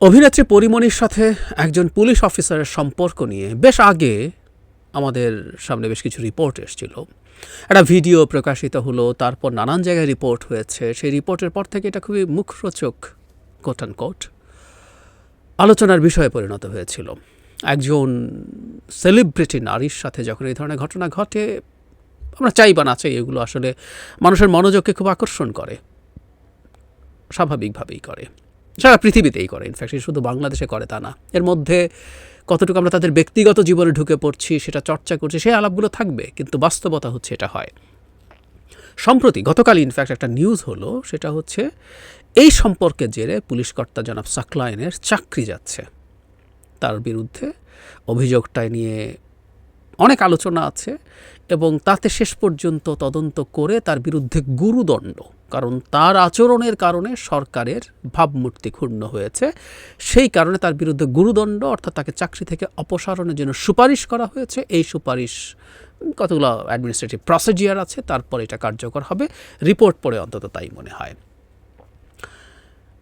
অভিনেত্রী পরিমণির সাথে একজন পুলিশ অফিসারের সম্পর্ক নিয়ে বেশ আগে আমাদের সামনে বেশ কিছু রিপোর্ট এসেছিল। একটা ভিডিও প্রকাশিত হলো, তারপর নানান জায়গায় রিপোর্ট হয়েছে। সেই রিপোর্টের পর থেকে এটা খুবই মুখরোচক কোট অ্যান্ড কোট আলোচনার বিষয়ে পরিণত হয়েছিল। একজন সেলিব্রিটি নারীর সাথে যখন এই ধরনের ঘটনা ঘটে, আমরা চাই বা না চাই এগুলো আসলে মানুষের মনোযোগকে খুব আকর্ষণ করে, স্বাভাবিকভাবেই করে। সারা পৃথিবীতেই করে। ইনফ্যাক্ট শুধু বাংলাদেশে করে তা না। এর মধ্যে কতটুকু আমরা তাদের ব্যক্তিগত জীবনে ঢুকে পড়ছি সেটা চর্চা করছি, সেই আলাপগুলো থাকবে, কিন্তু বাস্তবতা হচ্ছে এটা হয়। সম্প্রতি গতকাল ইনফ্যাক্ট একটা নিউজ হলো, সেটা হচ্ছে এই সম্পর্কের জেরে পুলিশ কর্তা জনাব সাকলাইনের চাকরি যাচ্ছে। তার বিরুদ্ধে অভিযোগটা নিয়ে অনেক আলোচনা আছে। এবং তাতে শেষ পর্যন্ত তদন্ত করে তার বিরুদ্ধে গুরুদণ্ড, কারণ তার আচরণের কারণে সরকারের ভাবমূর্তি ক্ষুণ্ণ হয়েছে। সেই কারণে তার বিরুদ্ধে গুরুদণ্ড, অর্থাৎ তাকে চাকরি থেকে অপসারণের জন্য সুপারিশ করা হয়েছে। এই সুপারিশ, কতগুলো অ্যাডমিনিস্ট্রেটিভ প্রসিজিয়ার আছে, তারপর এটা কার্যকর হবে। রিপোর্ট পড়ে অন্তত তাই মনে হয়।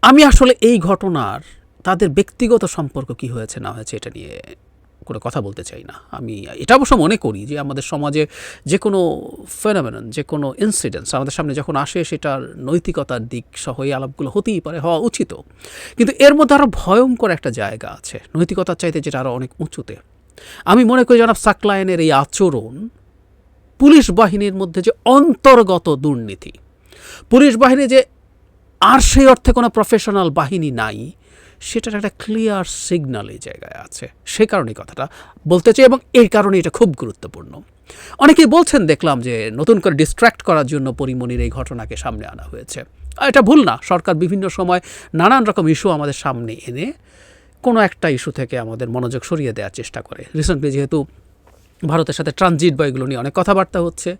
আমি আসলে এই ঘটনার, তাদের ব্যক্তিগত সম্পর্ক কি হয়েছে না হয়েছে এটা নিয়ে কোনো কথা বলতে চাই না। আমি, এটা অবশ্য মনে করি যে আমাদের সমাজে যে কোনো ফেনামেনন যে কোনো ইনসিডেন্টস আমাদের সামনে যখন আসে সেটার নৈতিকতার দিক সহ এই আলাপগুলো হতেই পারে, হওয়া উচিত। কিন্তু এর মধ্যে আরও ভয়ঙ্কর একটা জায়গা আছে, নৈতিকতার চাইতে যেটা আরও অনেক উঁচুতে। আমি মনে করি জনাব সাকলায়নের এই আচরণ পুলিশ বাহিনীর মধ্যে যে অন্তর্গত দুর্নীতি, পুলিশ বাহিনী যে আর সেই অর্থে কোনো প্রফেশনাল বাহিনী নাই সেটার একটা ক্লিয়ার সিগনাল এই জায়গায় আছে। সে কারণেই কথাটা বলতে চাই এবং এই কারণে এটা খুব গুরুত্বপূর্ণ। অনেকেই বলছেন, দেখলাম যে নতুন করে ডিস্ট্র্যাক্ট করার জন্য পরিমণির এই ঘটনাকে সামনে আনা হয়েছে। এটা ভুল না, সরকার বিভিন্ন সময় নানান রকম ইস্যু আমাদের সামনে এনে কোনো একটা ইস্যু থেকে আমাদের মনোযোগ সরিয়ে দেওয়ার চেষ্টা করে। রিসেন্টলি যেহেতু ভারতের সাথে ট্রানজিট বা এগুলো নিয়ে অনেক কথাবার্তা হচ্ছে।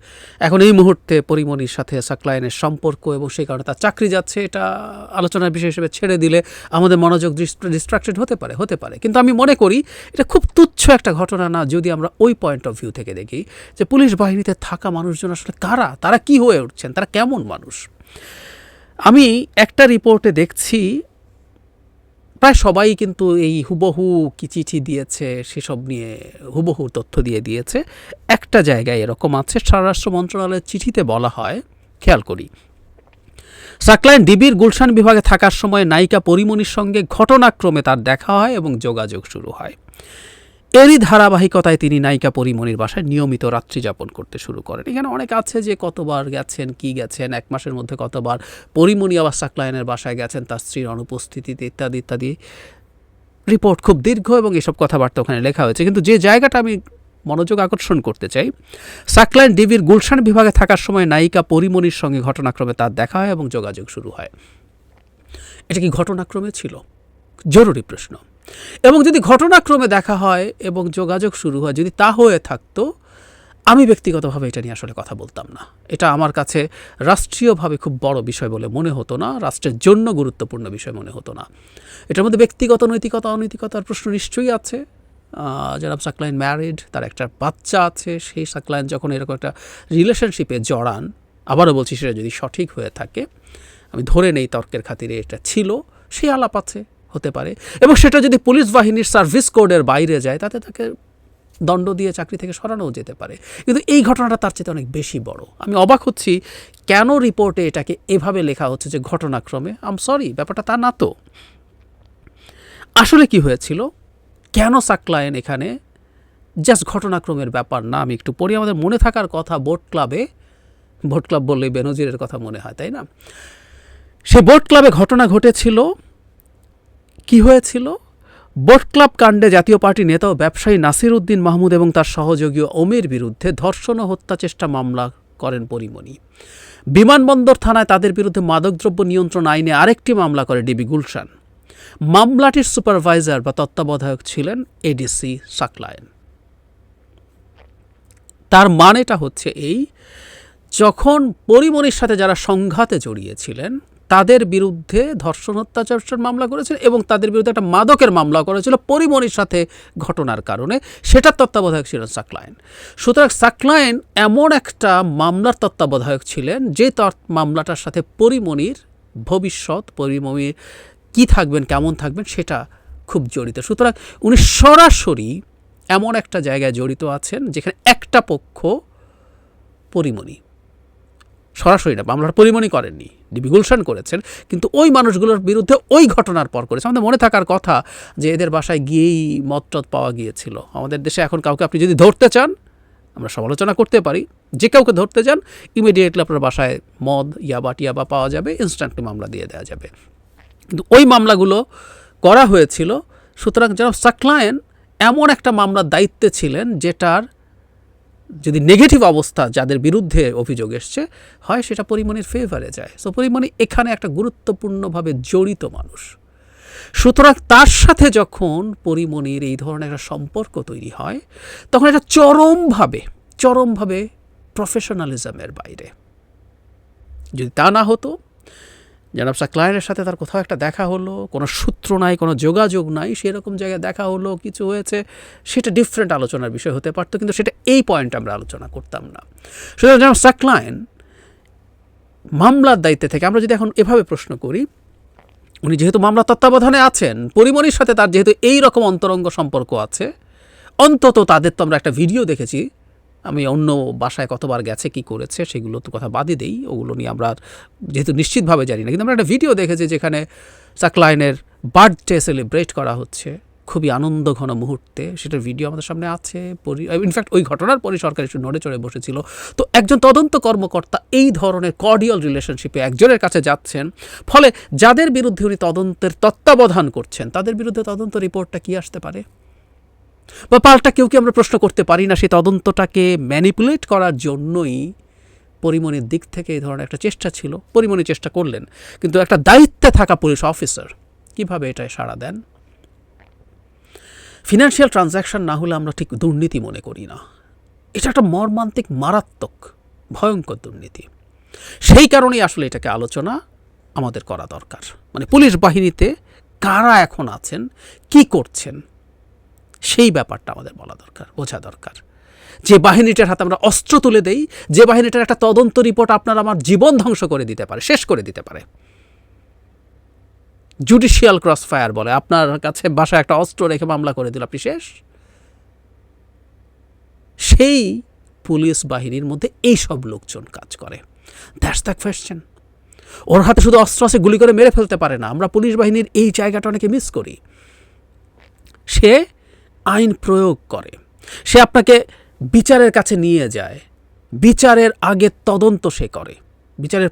এখন এই মুহূর্তে পরিমণির সাথে সাকলায়নের সম্পর্ক এবং সেই কারণে তার চাকরি যাচ্ছে, এটা আলোচনার বিষয় হিসেবে ছেড়ে দিলে আমাদের মনোযোগ ডিস্ট্রাক্টেড হতে পারে হতে পারে। কিন্তু আমি মনে করি এটা খুব তুচ্ছ একটা ঘটনা না, যদি আমরা ওই পয়েন্ট অফ ভিউ থেকে দেখি যে পুলিশ বাহিনীতে থাকা মানুষজন আসলে কারা? তারা কি হয়ে উঠছেন? তারা কেমন মানুষ? আমি একটা রিপোর্টে দেখছি প্রায় সবাই কিন্তু এই হুবহু কি চিঠি দিয়েছে, সেসব নিয়ে হুবহু তথ্য দিয়ে দিয়েছে। একটা জায়গায় এরকম আছে, স্বরাষ্ট্র মন্ত্রণালয়ের চিঠিতে বলা হয়, খেয়াল করি। সাকলাইন ডিবির গুলশান বিভাগে থাকার সময় নায়িকা পরিমণির সঙ্গে ঘটনাক্রমে তার দেখা হয় এবং যোগাযোগ শুরু হয়। এরই ধারাবাহিকতায় তিনি নায়িকা পরিমণির বাসায় নিয়মিত রাত্রি যাপন করতে শুরু করেন। এখানে অনেক আছে যে কতবার গেছেন, কি গেছেন, এক মাসের মধ্যে কতবার পরিমণি আবার সাকলায়নের বাসায় গেছেন, তার স্ত্রীর অনুপস্থিতিতে ইত্যাদি ইত্যাদি। রিপোর্ট খুব দীর্ঘ এবং এসব কথাবার্তা ওখানে লেখা হয়েছে। কিন্তু যে জায়গাটা আমি মনোযোগ আকর্ষণ করতে চাই সাকলাইন ডিবির গুলশান বিভাগে থাকার সময় নায়িকা পরিমণির সঙ্গে ঘটনাক্রমে তার দেখা হয় এবং যোগাযোগ শুরু হয়। এটা কি ঘটনাক্রমে ছিল? জরুরি প্রশ্ন। এবং যদি ঘটনাক্রমে দেখা হয় এবং যোগাযোগ শুরু হয়, যদি তা হয়ে থাকতো, আমি ব্যক্তিগতভাবে এটা নিয়ে আসলে কথা বলতাম না। এটা আমার কাছে রাষ্ট্রীয়ভাবে খুব বড় বিষয় বলে মনে হতো না, রাষ্ট্রের জন্য গুরুত্বপূর্ণ বিষয় মনে হতো না। এটার মধ্যে ব্যক্তিগত, নৈতিকতা, অনৈতিকতার প্রশ্ন নিশ্চয়ই আছে। যারা সাকলাইন ম্যারিড তার একটা বাচ্চা আছে, সেই সাকলাইন যখন এরকম একটা রিলেশনশিপে জড়ান, আবারও বলছি সেটা যদি সঠিক হয়ে থাকে, আমি ধরে নেই তর্কের খাতিরে এটা ছিল সেই আলাপ আছে। হতে পারে। এবং সেটা যদি পুলিশ বাহিনীর সার্ভিস কোডের বাইরে যায়, তাতে তাকে দণ্ড দিয়ে চাকরি থেকে সরানোও যেতে পারে। কিন্তু এই ঘটনাটা তার চেয়ে অনেক বেশি বড়। আমি অবাক হচ্ছি কেন রিপোর্টে এটাকে এভাবে লেখা হচ্ছে যে ঘটনাক্রমে। আম সরি ব্যাপারটা তা না তো। আসলে কি হয়েছিল? কেন সাকলায়েন এখানে? জাস্ট ঘটনাক্রমের ব্যাপার না, আমি একটু পড়ি। আমাদের মনে থাকার কথা বোট ক্লাবে ভোট ক্লাব বললেই বেনজিরের কথা মনে হয়, তাই না? সে বোট ক্লাবে ঘটনা ঘটেছিল কি হয়েছিল? বোট ক্লাব কাণ্ডে জাতীয় পার্টি নেতা ও ব্যবসায়ী নাসির উদ্দিন মাহমুদ এবং তার সহযোগী ওমের বিরুদ্ধে ধর্ষণ ও হত্যা চেষ্টা মামলা করেন পরিমণি। বিমানবন্দর থানায় তাদের বিরুদ্ধে মাদকদ্রব্য নিয়ন্ত্রণ আইনে আরেকটি মামলা করে ডিবি গুলশান। মামলাটির সুপারভাইজার বা তত্ত্বাবধায়ক ছিলেন এডিসি সাকলায়ন। তার মানেটা হচ্ছে এই, যখন পরিমণির সাথে যারা সংঘাতে জড়িয়েছিলেন তাদের বিরুদ্ধে ধর্ষণ, অত্যাচার মামলা করেছিল এবং তাদের বিরুদ্ধে একটা মাদকের মামলা করেছিল পরিমণির সাথে ঘটনার কারণে। সেটার তত্ত্বাবধায়ক ছিলেন সাকলায়ন সুতরাং সাকলায়ন এমন একটা মামলার তত্ত্বাবধায়ক ছিলেন যে মামলাটার সাথে পরিমণির ভবিষ্যৎ পরিমণির কি থাকবেন, কেমন থাকবেন সেটা খুব জড়িত। সুতরাং উনি সরাসরি এমন একটা জায়গায় জড়িত আছেন যেখানে একটা পক্ষ পরিমণি সরাসরি না মামলার পরিমণি করেননি। ডিবি গুলশান করেছেন, কিন্তু ওই মানুষগুলোর বিরুদ্ধে ওই ঘটনার পর করেছে। আমাদের মনে থাকার কথা যে এদের বাসায় গিয়েই মদ টদ পাওয়া গিয়েছিল। আমাদের দেশে এখন কাউকে আপনি যদি ধরতে চান, আমরা সমালোচনা করতে পারি। যে কাউকে ধরতে চান ইমিডিয়েটলি আপনার বাসায় মদ, ইয়াবা টিয়াবা পাওয়া যাবে ইনস্ট্যান্টলি মামলা দিয়ে দেওয়া যাবে। কিন্তু ওই মামলাগুলো করা হয়েছিল, সুতরাং যেন সাকলায়েন এমন একটা মামলার দায়িত্বে ছিলেন যেটার যদি নেগেটিভ অবস্থা যাদের বিরুদ্ধে অভিযোগ এসছে, হয় সেটা পরিমণির ফেভারে যায়। সো পরিমণি এখানে একটা গুরুত্বপূর্ণভাবে জড়িত মানুষ। সুতরাং তার সাথে যখন পরিমণির এই ধরনের একটা সম্পর্ক তৈরি হয়, তখন এটা চরমভাবে চরমভাবে প্রফেশনালিজমের বাইরে। যদি তা না হতো জনাব ক্লায়েন্টের সাথে তার কোথাও একটা দেখা হলো, কোনো সূত্র নাই, কোনো যোগাযোগ নাই, সেরকম জায়গায় দেখা হলো, কিছু হয়েছে, সেটা ডিফারেন্ট আলোচনার বিষয় হতে পারতো, কিন্তু সেটা এই পয়েন্টে আমরা আলোচনা করতাম না। সুতরাং জনাব সাকলায়েন মামলার দায়িত্বে থেকে, আমরা যদি এখন এভাবে প্রশ্ন করি, উনি যেহেতু মামলা তত্ত্বাবধানে আছেন পরিমণির সাথে তার যেহেতু এই রকম অন্তরঙ্গ সম্পর্ক আছে, অন্তত তাদের তো আমরা একটা ভিডিও দেখেছি আমি অন্য বাসায় কতবার গেছে, কি করেছে, সেগুলো তো কথা বাদই দেই। ওগুলো নিয়ে আমরা যেহেতু নিশ্চিতভাবে জানি না, কিন্তু আমরা একটা ভিডিও দেখেছি যেখানে সাকলাইনের বার্থডে সেলিব্রেট করা হচ্ছে। খুবই আনন্দ ঘন মুহূর্তে। সেটার ভিডিও আমাদের সামনে আছে। ইনফ্যাক্ট ওই ঘটনার পরে সরকার একটু নড়ে চড়ে বসেছিল। তো একজন তদন্ত কর্মকর্তা এই ধরনের কর্ডিয়াল রিলেশনশিপে একজনের কাছে যাচ্ছেন। ফলে যাদের বিরুদ্ধে উনি তদন্তের তত্ত্বাবধান করছেন, তাদের বিরুদ্ধে তদন্ত রিপোর্টটা কি আসতে পারে? বা পাল্টা কেউ কি আমরা প্রশ্ন করতে পারি না? সেই তদন্তটাকে ম্যানিপুলেট করার জন্যই পরিমণির দিক থেকে এই ধরনের একটা চেষ্টা ছিল। পরিমণি চেষ্টা করলেন, কিন্তু একটা দায়িত্বে থাকা পুলিশ অফিসার কীভাবে এটায় সাড়া দেন? ফিনান্সিয়াল ট্রানজ্যাকশন না হলে আমরা ঠিক দুর্নীতি মনে করি না। এটা একটা মর্মান্তিক, মারাত্মক, ভয়ঙ্কর দুর্নীতি। সেই কারণেই আসলে এটাকে আলোচনা আমাদের করা দরকার। মানে পুলিশ বাহিনীতে কারা এখন আছেন, কি করছেন? সেই ব্যাপারটা আমাদের বলা দরকার, বোঝা দরকার। যে বাহিনীটার হাতে আমরা অস্ত্র তুলে দেই, যে বাহিনীটার একটা তদন্ত রিপোর্ট আপনার আমার জীবন ধ্বংস করে দিতে পারে, শেষ করে দিতে পারে। জুডিশিয়াল ক্রস ফায়ার বলে, আপনার কাছে বাসায় একটা অস্ত্র রেখে মামলা করে দিল, আপনি শেষ? সেই পুলিশ বাহিনীর মধ্যে এই সব লোকজন কাজ করে। দ্যাটস দ্য কোয়েশ্চেন ওর হাতে শুধু অস্ত্র আছে, গুলি করে মেরে ফেলতে পারে না। আমরা পুলিশ বাহিনীর এই জায়গাটা অনেকে মিস করি। সে আইন প্রয়োগ করে। সে আপনাকে বিচারের কাছে নিয়ে যায়। বিচারের আগে তদন্ত সে করে। বিচারের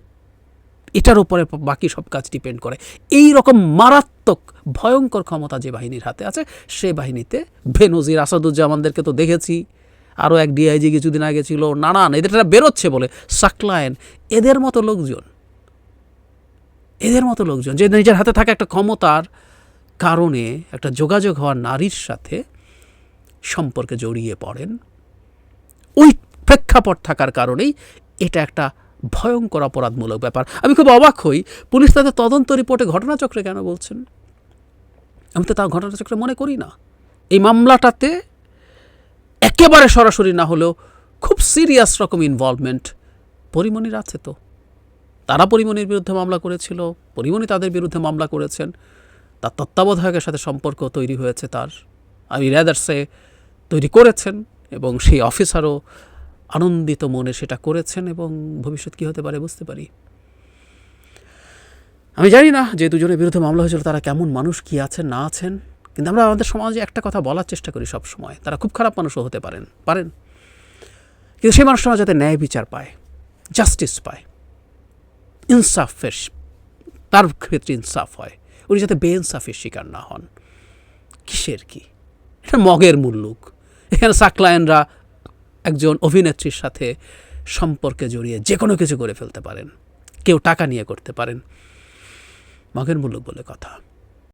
এটার উপরে বাকি সব কাজ ডিপেন্ড করে। এই রকম মারাত্মক, ভয়ঙ্কর ক্ষমতা যে বাহিনীর হাতে আছে, সে বাহিনীতে বেনজির আসাদুজ্জামানদেরকে তো দেখেছি। আরও এক ডিআইজি কিছুদিন আগে ছিল। নানান, এদের বেরোচ্ছে বলে। সাকলায়েন, এদের মতো লোকজন। এদের মতো লোকজন, যে নিজের হাতে থাকা একটা ক্ষমতার কারণে একটা যোগাযোগ হওয়া নারীর সাথে সম্পর্কে জড়িয়ে পড়েন। ওই প্রেক্ষাপট থাকার কারণেই এটা একটা ভয়ঙ্কর অপরাধমূলক ব্যাপার। আমি খুব অবাক হই, পুলিশ তাদের তদন্ত রিপোর্টে ঘটনাচক্রে কেন বলছেন? আমি তো তার ঘটনাচক্রে মনে করি না। এই মামলাটাতে একেবারে সরাসরি না হলেও খুব সিরিয়াস রকম ইনভলভমেন্ট পরিমণির আছে তো। তারা পরিমণির বিরুদ্ধে মামলা করেছিল, পরিমণি তাদের বিরুদ্ধে মামলা করেছেন। তার তত্ত্বাবধায়কের সাথে সম্পর্ক তৈরি হয়েছে তার। আমি র্যাদার্সে তৈরি করেছেন এবং সেই অফিসারও আনন্দিত মনে সেটা করেছেন এবং ভবিষ্যৎ কী হতে পারে বুঝতে পারি। আমি জানি না যে দুজনের বিরুদ্ধে মামলা হয়েছিল, তারা কেমন মানুষ, কি আছেন, না আছেন, কিন্তু আমরা আমাদের সমাজে একটা কথা বলার চেষ্টা করি সব সময়। তারা খুব খারাপ মানুষও হতে পারেন পারেন। কিন্তু সেই মানুষটা যাতে ন্যায় বিচার পায়, জাস্টিস পায় ইনসাফের তার ক্ষেত্রে ইনসাফ হয়, উনি যাতে বেইনসাফের শিকার না হন, কিসের কি? এটা মগের মুল্লুক এখানে সাকলায়নরা একজন অভিনেত্রীর সাথে সম্পর্কে জড়িয়ে যে কোনো কিছু করে ফেলতে পারেন। কেউ টাকা নিয়ে করতে পারেন। মগের মূলক বলে কথা।